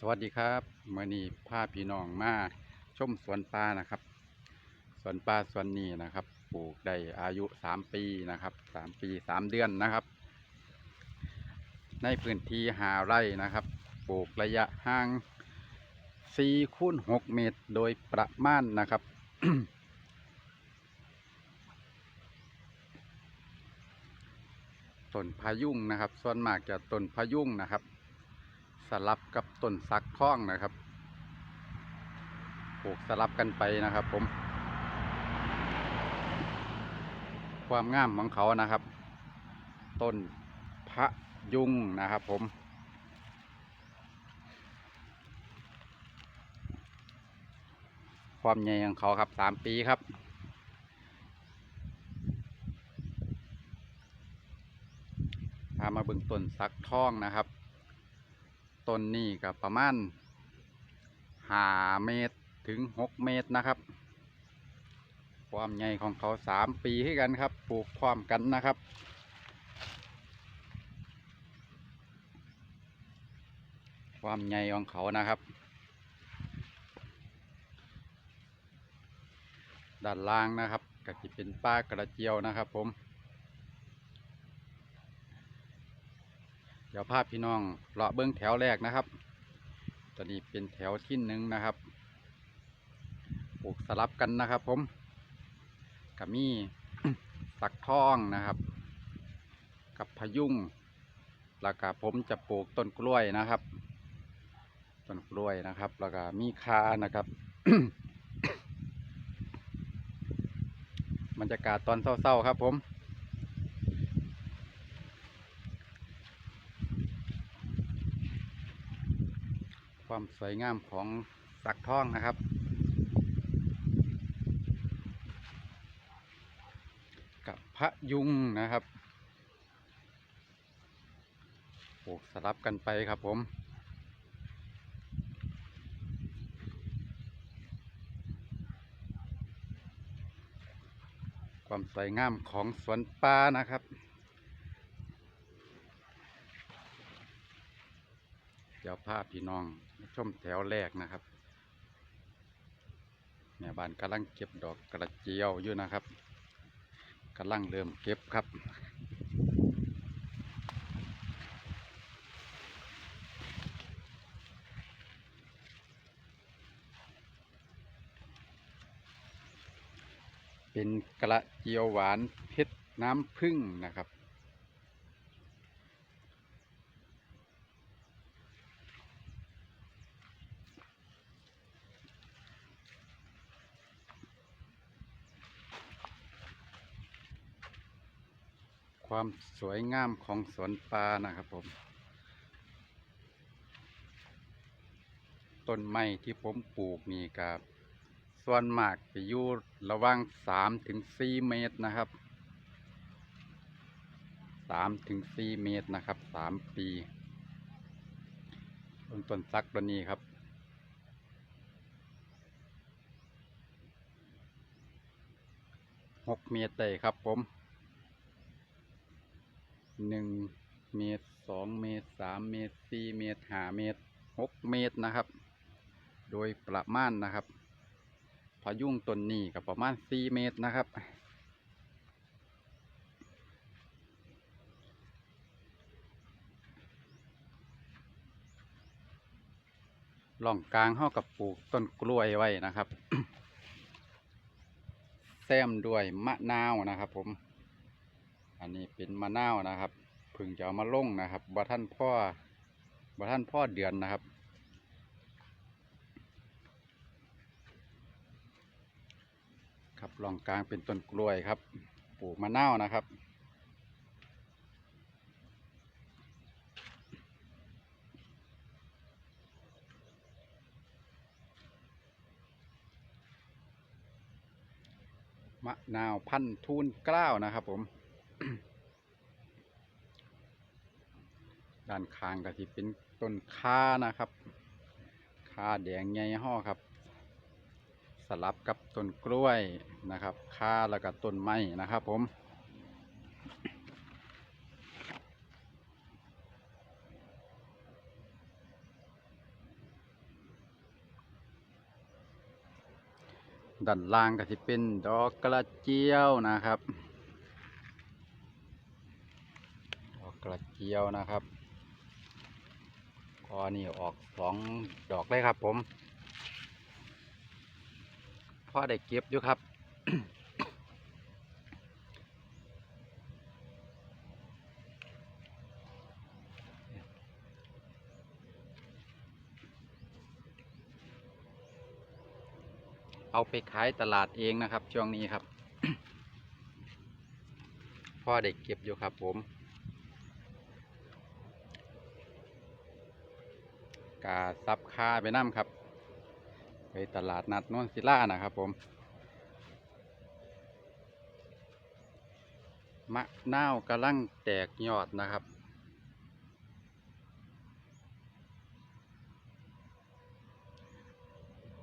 สวัสดีครับเมื่อนี้พาพี่น้องมาชมสวนปลานะครับ สวนปลาสวนนี้นะครับ ปลูกได้อายุสามปีนะครับสามปีสามเดือนนะครับ ในพื้นที่หาไร่นะครับ ปลูกระยะห่างสี่คูณหกเมตรโดยประมาณนะครับต้นพายุงนะครับ ส่วนมากจะต้นพายุงนะครับ สลับกับต้นสักท่องนะครับปลูกสลับกันไปนะครับผม ความงามของเขานะครับ ต้นพระยุงนะครับผมความใหญ่ของเขาครับสามปีครับ พามาเบิ่งต้นสักท่องนะครับ ต้นนี้ก็ประมาณหาเมตรถึงหกเมตรนะครับ ความใหญ่ของเขาสามปีให้กันครับ ปลูกพร้อมกันนะครับความใหญ่ของเขานะครับ ด้านล่างนะครับก็จะเป็นป้ากระเจียวนะครับผม ดี๋ยวภาพพี่น้องเลาะเบื้องแถวแรกนะครับ ตอนนี้เป็นแถวที่หนึ่งนะครับปลูกสลับกันนะครับ ผมกับมีสักทองนะครับ กับพยุงแล้วก็ผมจะปลูกต้นกล้วยนะครับ ต้นกล้วยนะครับ แล้วก็มีคานะครับบรรยากาศตอนเศร้าๆครับผม ความสวยงามของสักท่องนะครับ กับพระยุงนะครับปลูกสลับกันไปครับผมความสวยงามของสวนป่านะครับ ดี๋ยวภาพพี่น้องชมแถวแรกนะครับแม่บ้านกำลังเก็บดอกกระเจียวอยู่นะครับกำลังเริ่มเก็บครับเป็นกระเจียวหวานเพชรน้ำผึ้งนะครับ ความสวยงามของสวนปลานะครับผม ต้นไม้ที่ผมปลูกนี่กับส่วนมากจะอยู่ระว่างสามถึงสี่เมตรนะครับสามถึงสี่เมตรนะครับสามปีต้นต้นซักตัวนี้ครับหกเมตรได้ครับผม หนึ่งเมตรสองเมตรสามเมตรสี่เมตรห้าเมตรหกเมตรนะครับ โดยประมาณนะครับพายุงต้นนี้กับประมาณสี่เมตรนะครับล่องกลางเข้ากับปลูกต้นกล้วยไว้นะครับ แซมด้วยมะนาวนะครับผม อันนี้เป็นมะนาวนะครับพึ่งจะเอามาลงนะครับบ่ท่านพ่อบ่ท่านพ่อเดือนนะครับ ครับรองกลางเป็นต้นกล้วยครับปลูกมะนาวนะครับมะนาวพันธุ์ทูนกล้าวนะครับผม ด้านข้างก็ที่เป็นต้นค่านะครับค่าแดงใหญ่ห่อครับ สลับกับต้นกล้วยนะครับค่าแล้วก็ต้นไม้นะครับ ผมด้านล่างก็จะเป็นดอกกระเจียวนะครับ กระเจียวนะครับก็นี่ออกสองดอกเลยครับผมพ่อได้เก็บอยู่ครับเอาไปขายตลาดเองนะครับ ช่วงนี้ครับ พ่อได้เก็บอยู่ครับผม กาซับคาไปน้ำครับ ไปตลาดนัดนวนศิลานะครับผม มะนาวกำลังแตกยอดนะครับ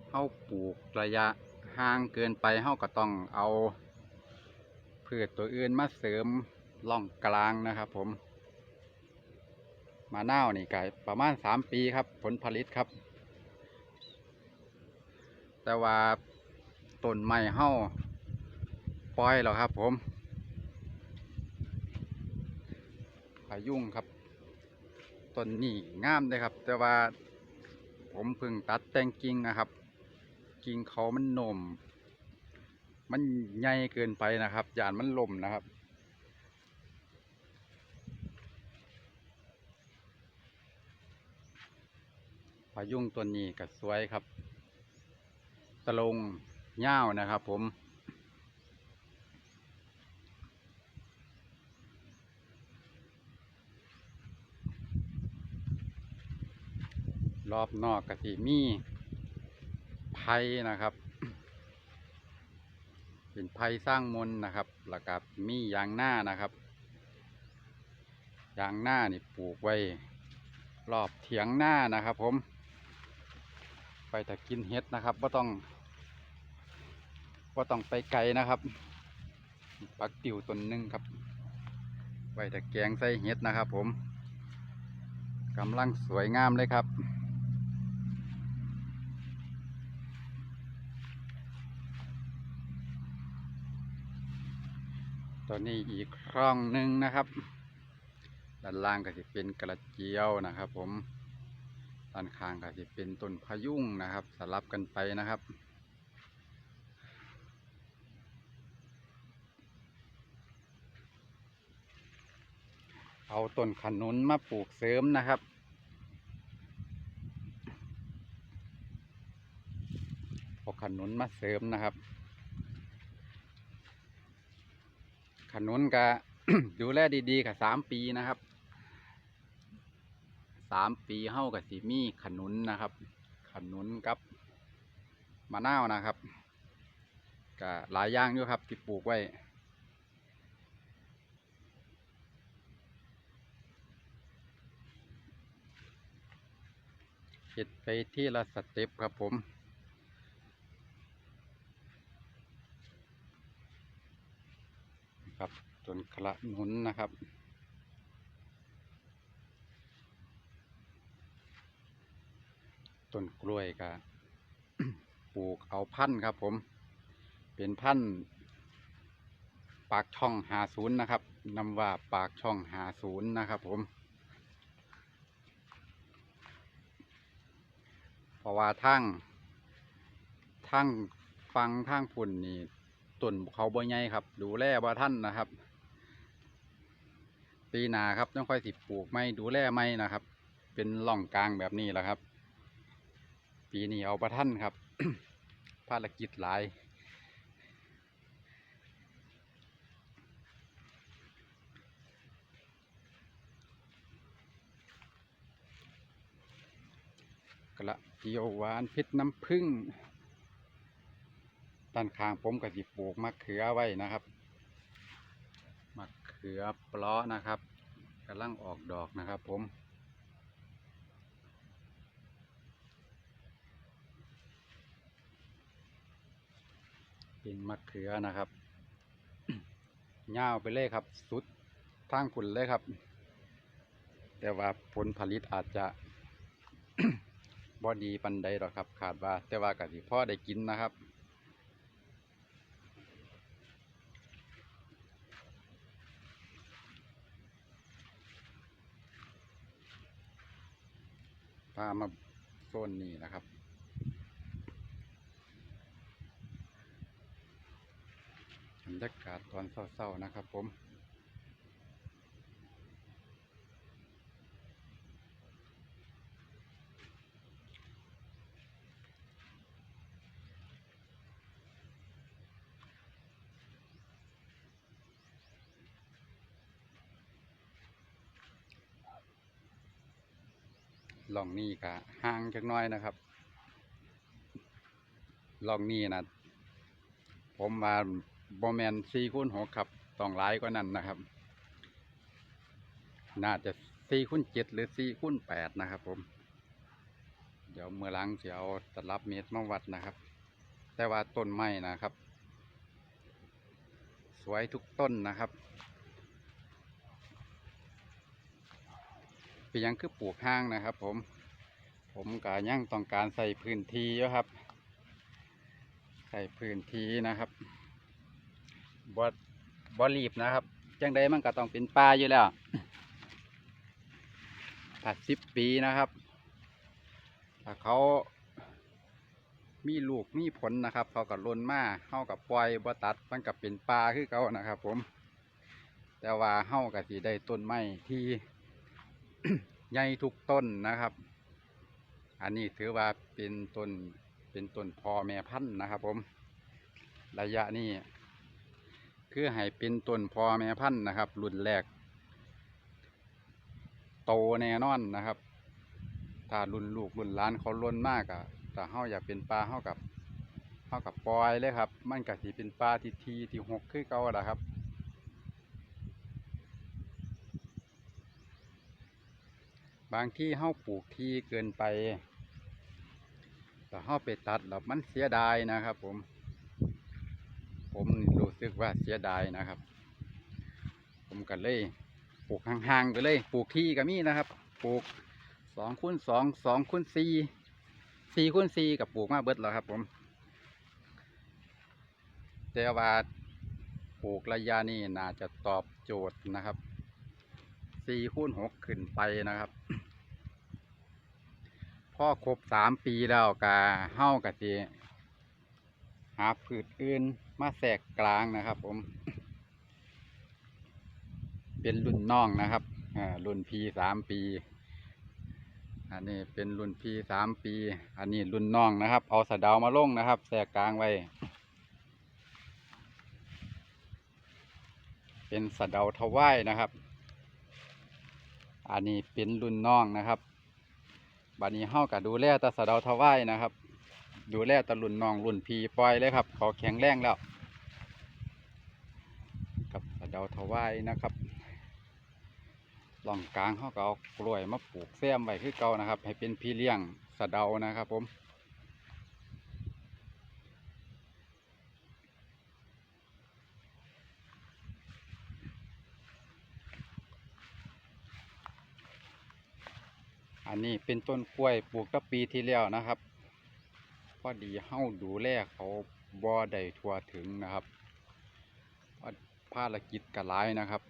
เฮาปลูกระยะห่างเกินไปเฮาก็ต้องเอาพืชตัวอื่นมาเสริมล่องกลางนะครับผม มะนาวนี่ก็ประมาณสามปีครับ ผลผลิตครับ แต่ว่าต้นไม้เฮาปล่อยแล้วครับ ผมพายุงครับต้นนี้งามเลยครับ แต่ว่าผมเพิ่งตัดแต่งกิ่งนะครับ กิ่งเขามันโหนมมันใหญ่เกินไปนะครับยานมันล่มนะครับ ยุงตัวนี้ก็สวยครับ ตะลงเง่าวนะครับผม รอบนอกกะสิมีไผ่นะครับเป็นไผ่สร้างมนต์นะครับแล้วก็มียางหน้านะครับ ยางหน้านี่ปลูกไว้ รอบเถียงหน้านะครับผม ไปแต่กินเห็ดนะครับว่าต้องว่าต้องไปไกลนะครับ ปักติวต้นหนึ่งครับไว้แต่แกงใส่เห็ดนะครับ ผมกำลังสวยงามเลยครับตัวนี้อีกคร่องหนึ่งนะครับ ด้านล่างก็จะเป็นกระเจียวนะครับผม ด้านข้างก็จะเป็นต้นพะยุงนะครับ สลับกันไปนะครับเอาต้นขนุนมาปลูกเสริมนะครับ เอาขนุนมาเสริมนะครับ ขนุนก็ดูแลดีๆกับสามปีนะครับ สามปีเฮ้ากับสีมีขนุนนะครับ ขนุนกับมะนาวนะครับก็หลายอย่างอยู่ครับที่ปลูกไว้เห็ดไปที่ละสเต็ปครับผมครับต้นขละหนุนนะครับ ต้นกล้วยก็ปลูกเอาพันธุ์ครับ ผม เป็นพันธุ์ปากช่องหาศูนย์นะครับนำว่าปากช่องหาศูนย์นะครับ ผม เพราะว่าทั้งทั้งฟังทั้งพุ่นนี่ต้นเขาบ่ใหญ่ครับ ดูแลบ่ท่านนะครับ ปีหนาครับต้องค่อยสิปลูกไม่ดูแลไม่นะครับ เป็นร่องกลางแบบนี้แหละครับ ปีนี้เอาประท่านครับ ภารกิจหลายกระเจียวหวานพชรน้ำผึ้งด้านข้างผมก็จิปลูกมะเขือไว้นะครับมะเขือเปลาะนะครับกำลังออกดอกนะครับผม เป็นมะเขือนะครับเงาไปเลยครับ สุดทางผนเลยครับ แต่ว่าผลผลิตอาจจะบอดีปันใดหรอกครับ ขาดว่า แต่ว่ากะสิพ่อได้กินนะครับพามาโซนนี้นะครับ รรยากาศตอนเศร้าๆนะครับ ผมลองนี่ก็ห่างจักน้อยนะครับลองนี่นะผมมา บอแมนสี่คูณหกครับต้องหลายกว่านั้นนะครับ น่าจะสี่คูณเจ็ดหรือสี่คูณแปดนะครับผม เดี๋ยวเมื่อหลังจะเอาตลับเมตรมาวัดนะครับ แต่ว่าต้นไม้นะครับ สวยทุกต้นนะครับเป็นยังคือปลูกห้างนะครับ ผม ผมก็ยังต้องการใส่พื้นที่อยู่ครับ ใส่พื้นที่นะครับ บอบอรีบนะครับ จังใดมันก็ต้องเป็นป่าอยู่แล้วถ้าสิบปีนะครับ ถ้าเขามีลูกมีผลนะครับ เขาก็ล้นมาเฮากับปล่อยบ่ตัดมันก็เป็นป่าคือเขานะครับ ผม แต่ว่าเฮาก็สิได้ต้นไม้ที่ใหญ่ทุกต้นนะครับ อันนี้ถือว่าเป็นต้นเป็นต้นพอแม่พันธุ์นะครับ ผม ระยะนี้ คือให้เป็นต้นพอแม่พันธุ์นะครับ รุ่นแรก โตแน่นอนนะครับ ถ้ารุ่นลูกรุ่นหลานเขาล้นมากอะแต่เฮาอยากเป็นปลาเฮากับเฮากับปล่อยเลยครับ มันก็สิเป็นปลาที่ทีที่หกคือเก่าแหละครับบางที่เฮาปลูกที่เกินไปแต่เฮาไปตัดแล้วมันเสียดายนะครับ ผม ผม สึกว่าเสียดายนะครับ ผมก็เลยปลูกห่างๆไปเลย ปลูกที่ก็มีนะครับ ปลูกสองคูณสองสองคูณสี่สี่คูณสี่กับปลูกมาเบิดแล้วครับ ผมแต่ว่าปลูกระยะนี้น่าจะตอบโจทย์นะครับสี่คูณหกขึ้นไปนะครับพ่อครบสามปีแล้วกะเฮ้ากะสิหาพืชอื่น มาแทรกกลางนะครับ ผม เป็นรุ่นน้องนะครับอ่ารุ่นพีสามปี อันนี้เป็นรุ่นพีสามปี อันนี้รุ่นน้องนะครับ เอาสะเดามาลงนะครับแทรกกลางไว้ เป็นสะเดาทวายนะครับ อันนี้เป็นรุ่นน้องนะครับบัดนี้เฮาก็ดูแลแตะสะเดาทวายนะครับ ดูแลแตะรุ่นน้องรุ่นพีปล่อยเลยครับ เขาแข็งแรงแล้ว กับ สะเดาทวายนะครับหล่องกลางเขาก็เอากล้วยมาปลูกแซมไว้คือเก่านะครับ ให้เป็นพี่เลี้ยงสะเดานะครับ ผมอันนี้เป็นต้นกล้วยปลูกตั้งปีที่แล้วนะครับ พอดีเฮ้าดูแลเขาบ่ได้ทั่วถึงนะครับ ภารกิจกระไรนะครับ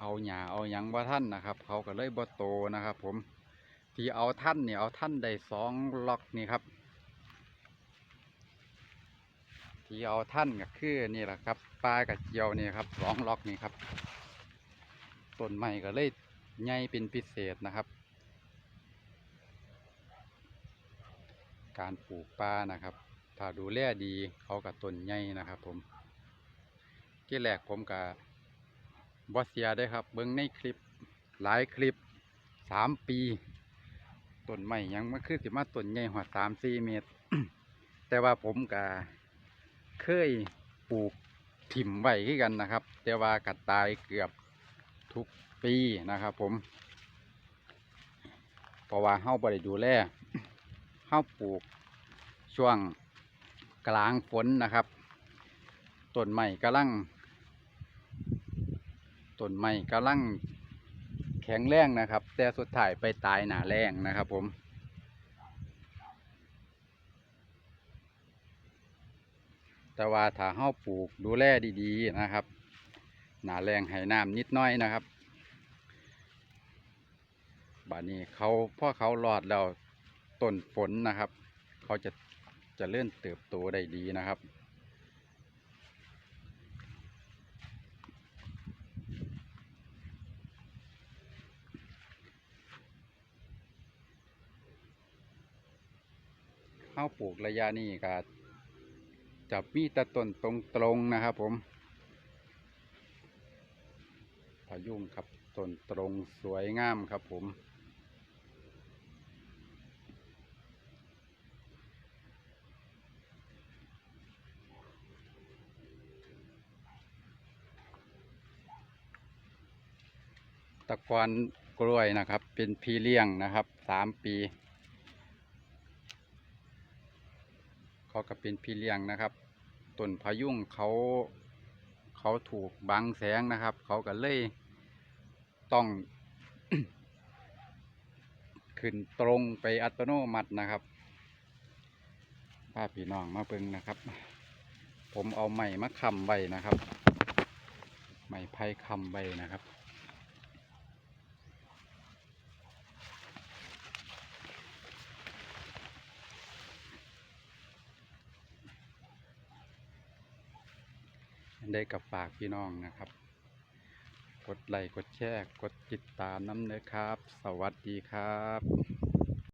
เอาหญ้าเอายังบ่ท่านนะครับ เขาก็เลยบ่โตนะครับ ผมที่เอาท่านเนี่ยเอาท่านได้สองล็อกนี่ครับ ที่เอาท่านก็คือนี่แหละครับปลากระเจียวนี่ครับสองล็อกนี่ครับต้นใหม่ก็เลยใหญ่เป็นพิเศษนะครับ การปลูกปลานะครับ ถ้าดูแลดีเขากับต้นใหญ่นะครับผม ที่แรกผมกับบอสเสียได้ครับ เบิ้งในคลิปหลายคลิปสามปีต้นใหม่ยังมาคือสิมาต้นใหญ่หัวสามสี่เมตร แต่ว่าผมกับเคยปลูกถิ่มไว้คือกันนะครับ แต่ว่ากัดตายเกือบทุกปีนะครับ ผมเพราะว่าเฮาบ่ได้ดูแลเฮาปลูกช่วงกลางฝนนะครับต้นไม้กำลัง ต้นไม้กำลังแข็งแรงนะครับ แต่สุดท้ายไปตายหนาแรงนะครับผมแต่ว่าถ้าเฮาปลูกดูแลดีๆนะครับ หนาแรงให้น้ำนิดน้อยนะครับบานี้เขาพ่อเขารอดแล้วต้นฝนนะครับ เขาจะจะเลื่อนเติบโตได้ดีนะครับาวปลูกระยะนี้ก็จะมีต่ต้นตรงๆนะครับผมพายุงครับต้นตรงสวยงามครับผมตะกอนกล้วยนะครับ เป็นพีเลี้ยงนะครับสามปี เขาก็เป็นพี่เลี้ยงนะครับต้นพายุงเขาเขาถูกบังแสงนะครับ เขาก็เลยต้อง ขึ้นตรงไปอัตโนมัตินะครับพาพี่น้องมาเบิ่งนะครับ ผมเอาไม้มาค้ำไว้นะครับไม้ไผ่ค้ำไว้นะครับ ได้กับฝากพี่น้องนะครับ กดไลค์กดแชร์กดติดตามน้ำเนื้อครับ สวัสดีครับ